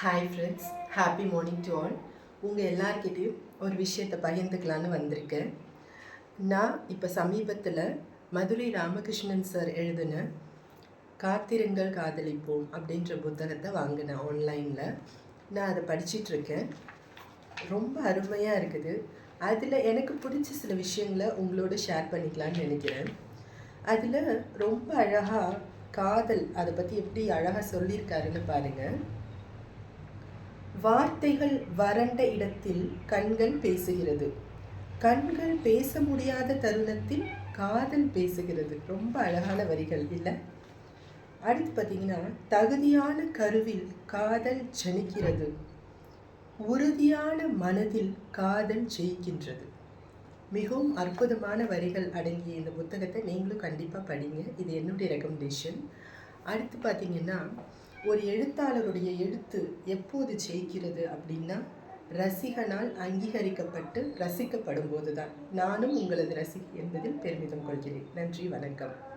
Hi friends happy morning to all உங்கள் எல்லார்கிட்டயும் ஒரு விஷயத்தை பகிர்ந்துக்கலான்னு வந்திருக்கேன். நான் இப்போ சமீபத்தில் மதுரை ராமகிருஷ்ணன் சார் எழுதின காத்திரங்கள் காதலிப்போம் அப்படின்ற புத்தகத்தை வாங்கினேன் ஆன்லைனில் நான் அதை படிச்சிட்ருக்கேன் ரொம்ப அருமையாக இருக்குது. அதில் எனக்கு பிடிச்ச சில விஷயங்களை உங்களோட ஷேர் பண்ணிக்கலான்னு நினைக்கிறேன். அதில் ரொம்ப அழகாக காதல் அதை பற்றி எப்படி அழகாக சொல்லியிருக்காருன்னு பாருங்கள் வார்த்தைகள் வறண்ட இடத்தில் கண்கள் பேசுகிறது. கண்கள் பேச முடியாத தருணத்தில் காதல் பேசுகிறது. ரொம்ப அழகான வரிகள் இல்லை? அடுத்து பார்த்தீங்கன்னா தகுதியான கருவில் காதல் ஜனிக்கிறது. உறுதியான மனதில் காதல் ஜெயிக்கின்றது. மிகவும் அற்புதமான வரிகள் அடங்கிய இந்த புத்தகத்தை நீங்களும் கண்டிப்பாக படிங்க. இது என்னுடைய ரெக்கமெண்டேஷன் அடுத்து பார்த்தீங்கன்னா ஒரு எழுத்தாளருடைய எழுத்து எப்போது ஜெயிக்கிறது அப்படின்னா ரசிகனால் அங்கீகரிக்கப்பட்டு ரசிக்கப்படும் போதுதான் நானும் உங்களது ரசிகை என்பதில் பெருமிதம் கொள்கிறேன். நன்றி வணக்கம்.